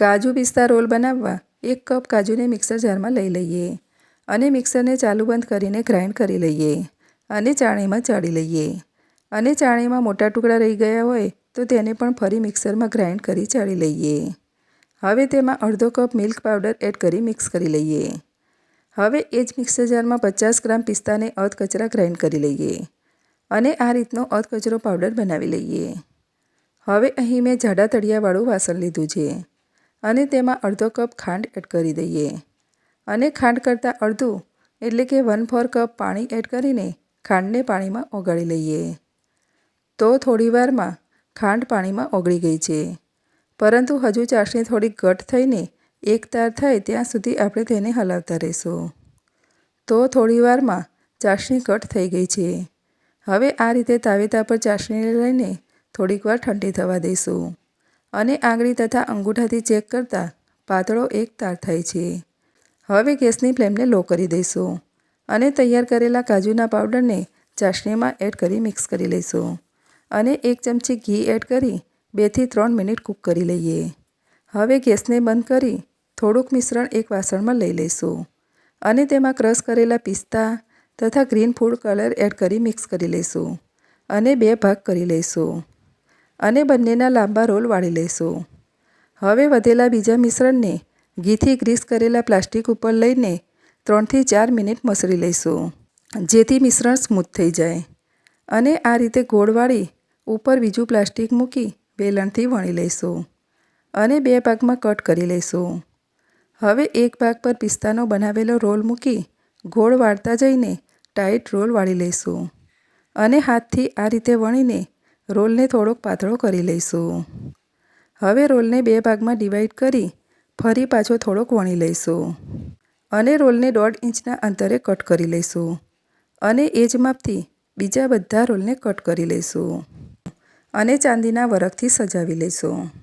કાજુ પિસ્તા role બનાવવા એક cup કાજુને mixer જારમાં લઈ લઈએ અને મિક્સરને ચાલુ બંધ કરીને ગ્રાઇન્ડ કરી લઈએ અને ચાણીમાં ચાળી લઈએ. અને ચાણીમાં મોટા ટુકડા રહી ગયા હોય તો તેને પણ ફરી મિક્સરમાં ગ્રાઇન્ડ કરી ચાળી લઈએ. હવે તેમાં અડધો કપ મિલ્ક પાવડર એડ કરી મિક્સ કરી લઈએ. હવે એ જ મિક્સર જારમાં પચાસ ગ્રામ પિસ્તાને અધકચરા ગ્રાઇન્ડ કરી લઈએ અને આ રીતનો અધકચરો પાવડર બનાવી લઈએ. હવે અહીં મેં જાડા તળિયાવાળું વાસણ લીધું છે. અને તેમાં અડધો કપ ખાંડ એડ કરી દઈએ. અને ખાંડ કરતાં અડધું, એટલે કે વન ફોર કપ પાણી એડ કરીને ખાંડને પાણીમાં ઓગાળી લઈએ. તો થોડીવારમાં ખાંડ પાણીમાં ઓગળી ગઈ છે. પરંતુ હજુ ચાસણી થોડી ઘટ થઈને એક તાર થાય ત્યાં સુધી આપણે તેને હલાવતા રહીશું. તો થોડીવારમાં ચાસણી ઘટ થઈ ગઈ છે. હવે આ રીતે તાવેતા પર ચાસણીને લઈને થોડીક વાર ઠંડી થવા દઈશું. અને આંગળી તથા અંગૂઠાથી ચેક કરતાં પાતળો એક તાર થાય છે. હવે ગેસની ફ્લેમને લો કરી દઈશું અને તૈયાર કરેલા કાજુના પાવડરને ચાસણીમાં એડ કરી મિક્સ કરી લઈશું અને એક ચમચી ઘી એડ કરી બેથી ત્રણ મિનિટ કૂક કરી લઈએ. હવે ગેસને બંધ કરી થોડુંક મિશ્રણ એક વાસણમાં લઈ લઈશું અને તેમાં ક્રશ કરેલા પિસ્તા તથા ગ્રીન ફૂડ કલર એડ કરી મિક્સ કરી લઈશું અને બે ભાગ કરી લઈશું. અને બંનેના લાંબા રોલ વાળી લઈશું. હવે વધેલા બીજા મિશ્રણને ઘીથી ગ્રીસ કરેલા પ્લાસ્ટિક ઉપર લઈને ત્રણથી ચાર મિનિટ મસળી લઈશું, જેથી મિશ્રણ સ્મૂથ થઈ જાય. અને આ રીતે ગોળ વાળી ઉપર બીજું પ્લાસ્ટિક મૂકી વેલણથી વણી લઈશું અને બે ભાગમાં કટ કરી લઈશું. હવે એક ભાગ પર પિસ્તાનો બનાવેલો રોલ મૂકી ગોળ વાળતા જઈને ટાઈટ રોલ વાળી લઈશું અને હાથથી આ રીતે વણીને રોલને થોડોક પાતળો કરી લઈશું. હવે રોલને બે ભાગમાં ડિવાઈડ કરી ફરી પાછો થોડોક વણી લઈશું. અને રોલને દોઢ ઇંચના અંતરે કટ કરી લઈશું. અને એ જ માપથી બીજા બધા રોલને કટ કરી લઈશું. અને ચાંદીના વરખથી સજાવી લઈશું.